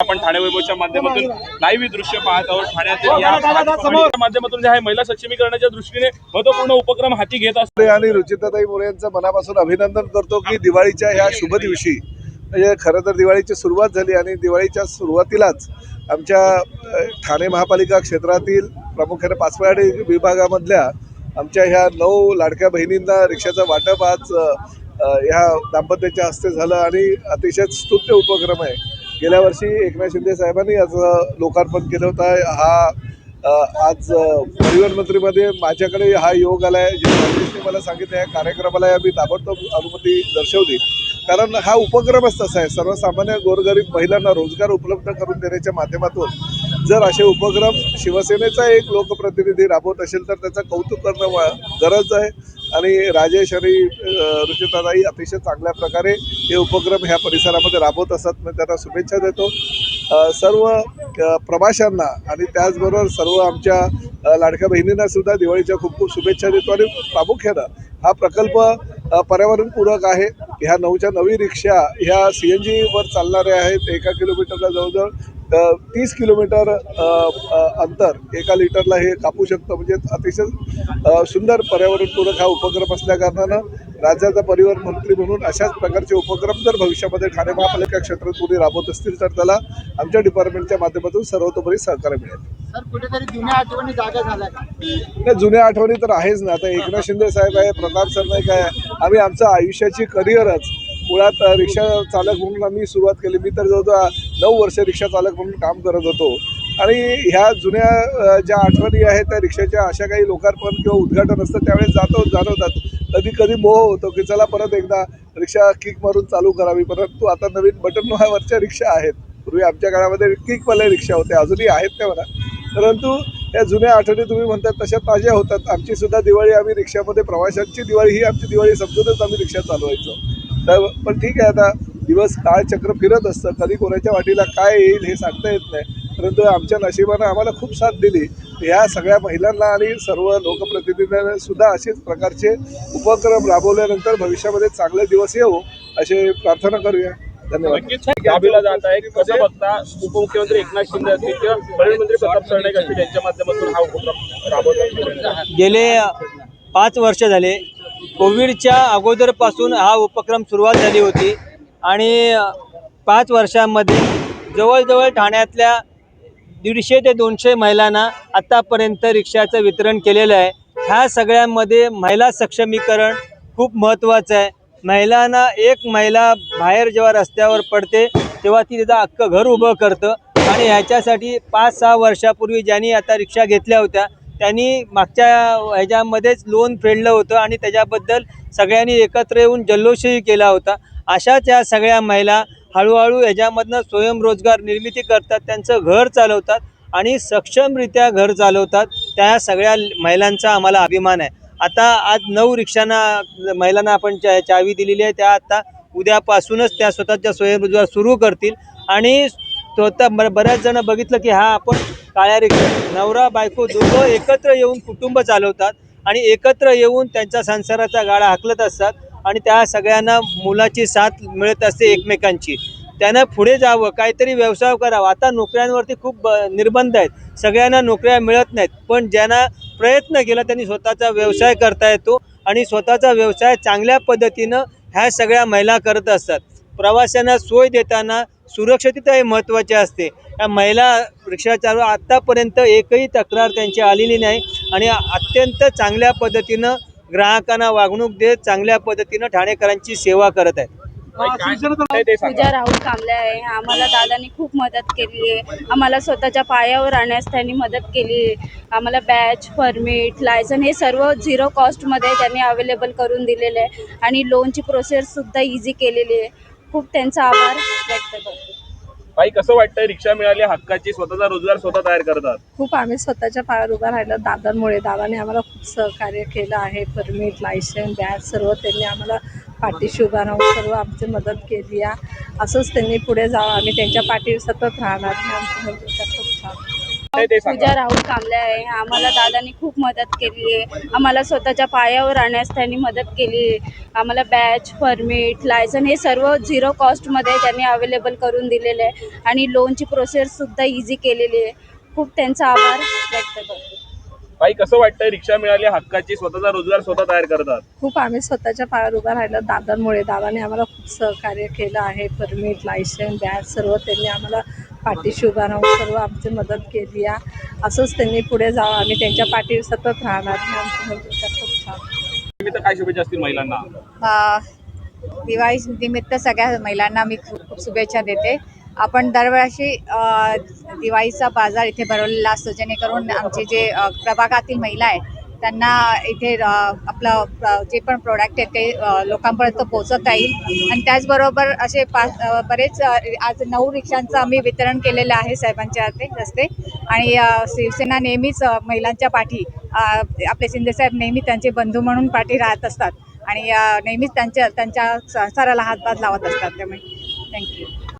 आपण ठाणे वैभवच्या माध्यमातून लाईव्ह दृश्य पाहत आहोत. ठाण्यातील या माध्यमातून जे आहे महिला सक्षमीकरणाच्या दृष्टीने महत्त्वपूर्ण उपक्रम हाती घेत असतात. मोरे आणि रुचिताताई मोरे यांचं मनापासून अभिनंदन करतो की दिवाळीच्या ह्या शुभ दिवशी म्हणजे खरं तर दिवाळीची सुरुवात झाली आणि दिवाळीच्या सुरुवातीलाच आमच्या ठाणे महापालिका क्षेत्रातील प्रामुख्याने पाचवाडी विभागामधल्या आमच्या ह्या नऊ लाडक्या बहिणींना रिक्षाचं वाटप आज ह्या दाम्पत्याच्या हस्ते झालं आणि अतिशय स्तुत्य उपक्रम आहे. गेल्या वर्षी एकनाथ शिंदे साहेबांनी याचं लोकार्पण केलं होतं. हा आज परिवहन मंत्रीमध्ये माझ्याकडे हा योग आला आहे जे राजेशने मला सांगितलं या कार्यक्रमाला मी ताबडतोब अनुमती दर्शवली. कारण हा उपक्रमच तसा आहे. सर्वसामान्य गोरगरीब महिलांना रोजगार उपलब्ध करून देण्याच्या माध्यमातून जर असे उपक्रम शिवसेनेचा एक लोकप्रतिनिधी राबवत असेल तर त्याचं कौतुक करणं गरज आहे. आणि राजेश आणि अ, रुचिताताई अतिशय चांगल्या प्रकारे हे उपक्रम ह्या परिसरामध्ये राबवत असतात. मी त्यांना शुभेच्छा देतो. सर्व प्रवाशांना आणि त्याचबरोबर सर्व आमच्या लाडक्या बहिणींना सुद्धा दिवाळीच्या खूप खूप शुभेच्छा देतो. आणि प्रामुख्यानं हा प्रकल्प पर्यावरणपूरक आहे. ह्या नऊच्या नवी रिक्षा ह्या सी एन जीवर चालणाऱ्या आहेत. एका किलोमीटरला जवळजवळ तीस किलोमीटर अंतर एका लिटरला हे कापू शकतं. म्हणजे अतिशय सुंदर पर्यावरणपूरक हा उपक्रम असल्याकारणानं राज्याचा परिवहन मंत्री म्हणून अशाच प्रकारचे उपक्रम जर भविष्यामध्ये ठाणे महापालिका क्षेत्रात कोणी राबवत असतील तर त्याला आमच्या डिपार्टमेंटच्या माध्यमातून सर्वतोपरी सहकार्य मिळेल. सर कुठेतरी जुन्या आठवणी जागा झाल्या का? नाही जुन्या आठवणी तर आहेच ना. आता एकनाथ शिंदे साहेब आहे प्रताप सरनाईक आहे. आम्ही आमचं आयुष्याची करिअरच मुळात रिक्षा चालक म्हणून आम्ही सुरुवात केली. मी तर जवळजवळ नऊ वर्ष रिक्षा चालक म्हणून काम करत होतो. आणि ह्या जुन्या ज्या आठवणी आहेत त्या रिक्षाच्या अशा काही लोकार्पण किंवा उद्घाटन असतं त्यावेळेस जातो जाणवतात. कधी कधी मोह होतो की चला परत एकदा रिक्षा किक मारून चालू करावी. परंतु आता नवीन बटनवरच्या रिक्षा आहेत. पूर्वी आमच्या काळामध्ये किकवाल्या रिक्षा होत्या अजूनही आहेत त्या म्हणा. परंतु या जुन्या आठवणी तुम्ही म्हणतात तशा ताज्या होतात. आमची सुद्धा दिवाळी आम्ही रिक्षामध्ये प्रवाशांची दिवाळी ही आमची दिवाळी समजूनच आम्ही रिक्षा चालवायचो. तर पण ठीक आहे आता. दिवस काळ चक्र फिरत असतं. कधी कोणाच्या वाटीला काय येईल हे सांगता येत नाही. परंतु आमच्या नशिबानं आम्हाला खूप साथ दिली. ह्या सगळ्या महिलांना आणि सर्व लोकप्रतिनिधींना सुद्धा असेच प्रकारचे उपक्रम राबवल्यानंतर भविष्यामध्ये चांगले दिवस येऊ असे प्रार्थना करूया. धन्यवाद. जात आहे. कसं बघता उपमुख्यमंत्री एकनाथ शिंदे असतील किंवा परिवहन मंत्री प्रताप सरनाईक असतील यांच्या माध्यमातून हा उपक्रम राबवला गेले पाच वर्ष झाले. कोविडच्या अगोदरपासून हा उपक्रम सुरुवात झाली होती. आणि पाच वर्षांमध्ये जवळजवळ ठाण्यातल्या दीडशे ते दोनशे महिलांना आत्तापर्यंत रिक्षाचं वितरण केलेलं आहे. ह्या सगळ्यांमध्ये महिला सक्षमीकरण खूप महत्त्वाचं आहे. महिलांना एक महिला बाहेर जेव्हा रस्त्यावर पडते तेव्हा ती तिथं अख्खं घर उभं करतं. आणि ह्याच्यासाठी पाच सहा वर्षापूर्वी ज्यांनी आता रिक्षा घेतल्या होत्या त्यांनी मागच्या ह्याच्यामध्येच लोन फेडलं होतं आणि त्याच्याबद्दल सगळ्यांनी एकत्र येऊन जल्लोषही केला होता. अशाच या सगळ्या महिला हळूहळू याच्यामधनं स्वयंरोजगार निर्मिती करतात त्यांचं घर चालवतात आणि सक्षमरित्या घर चालवतात. त्या सगळ्या महिलांचा आम्हाला अभिमान आहे. आता आज नऊ रिक्षांना महिलांना आपण चा चावी दिलेली आहे. त्या आता उद्यापासूनच त्या स्वतःच्या स्वयंरोजगार सुरू करतील. आणि स्वतः ब बऱ्याच जण बघितलं की हा आपण काळ्या रिक्षा नवरा बायको दोघं एकत्र येऊन कुटुंब चालवतात आणि एकत्र येऊन त्यांच्या संसाराचा गाडा हाकलत असतात. आणि त्या सगळ्यांना मुलाची साथ मिळत असते एकमेकांची. त्यानं पुढे जावं काहीतरी व्यवसाय करावा. आता नोकऱ्यांवरती खूप ब- निर्बंध आहेत. सगळ्यांना नोकऱ्या मिळत नाहीत. पण ज्यांना प्रयत्न केला त्यांनी स्वतःचा व्यवसाय करता येतो आणि स्वतःचा व्यवसाय चांगल्या पद्धतीनं ह्या सगळ्या महिला करत असतात. प्रवाशांना सोय देताना सुरक्षितता हे महत्त्वाची असते. या महिला रिक्षाचालू आत्तापर्यंत एकही तक्रार त्यांची आलेली नाही आणि अत्यंत चांगल्या पद्धतीनं ग्राहकांना वागणूक देत चांगल्या पद्धतीनं ठाणेकरांची सेवा करत आहेत. पूजा राहुल कांबळे आहे. आम्हाला दादांनी खूप मदत केली आहे. आम्हाला स्वतःच्या पायावर आणण्यास त्यांनी मदत केली आहे. आम्हाला बॅच परमिट लायसन हे सर्व झिरो कॉस्टमध्ये त्यांनी अवेलेबल करून दिलेले आहे. आणि लोनची प्रोसेससुद्धा इझी केलेली आहे. खूप त्यांचा आभार व्यक्त करतो. बाई कसं वाटतंय रिक्षा मिळाली हक्काची स्वतःचा रोजगार स्वतः तयार करतात? खूप आम्ही स्वतःच्या पायावर उभा राहिलो दादांमुळे. दादाने आम्हाला खूप सहकार्य केलं आहे परमिट लायसन बॅच सर्व त्यांनी आम्हाला पाठीशी उभा राहून सर्व आमची मदत केली आहे. असंच त्यांनी पुढे जावं. आम्ही त्यांच्या पाठीवर सतत राहणार. हे आमची पूजा राहुल कांबळे आहे. आम्हाला दादांनी खूप मदत केली आहे. आम्हाला स्वतःच्या पायावर आणण्यास त्यांनी मदत केली आहे. आम्हाला बॅच परमिट लायसन हे सर्व झिरो कॉस्टमध्ये त्यांनी अवेलेबल करून दिलेलं आहे. आणि लोनची प्रोसेससुद्धा इझी केलेली आहे. खूप त्यांचा आभार व्यक्त करतो. ताई कसं वाटतंय? रिक्षा मिळाली हक्काची स्वतःचा रोजगार स्वतः तयार करतात. खूप आम्ही स्वतःच्या पायावर उभं राहिलं दादांमुळे. दादाने आम्हाला खूप सहकार्य केलं आहे. परमिट लायसन बॅच सर्व त्यांनी आम्हाला पाठीशी उभा राहून सर्व आमची मदत केली आहे असंच त्यांनी पुढे जावं. आम्ही त्यांच्या पाठीवर सतत राहणार. हे आमची भूमिका खूप छान. निमित्त काय शुभेच्छा असतील महिलांना? दिवाळी निमित्त सगळ्या महिलांना मी खूप खूप शुभेच्छा देते. आपण दरवर्षी दिवाळीचा बाजार इथे भरवलेला असतो. जेणेकरून आमचे जे प्रभागातील महिला आहेत त्यांना इथे आपलं जे पण प्रोडक्ट आहे ते लोकांपर्यंत पोहोचवता राहील आणि त्याचबरोबर असे पाच बरेच आज नऊ रिक्षांचं आम्ही वितरण केलेलं आहे साहेबांच्या हाते रस्ते. आणि शिवसेना नेहमीच महिलांच्या पाठी आपले शिंदेसाहेब नेहमी त्यांचे बंधू म्हणून पाठी राहत असतात. आणि नेहमीच त्यांच्या त्यांच्या संसाराला हातभार लावत असतात त्यामुळे. थँक्यू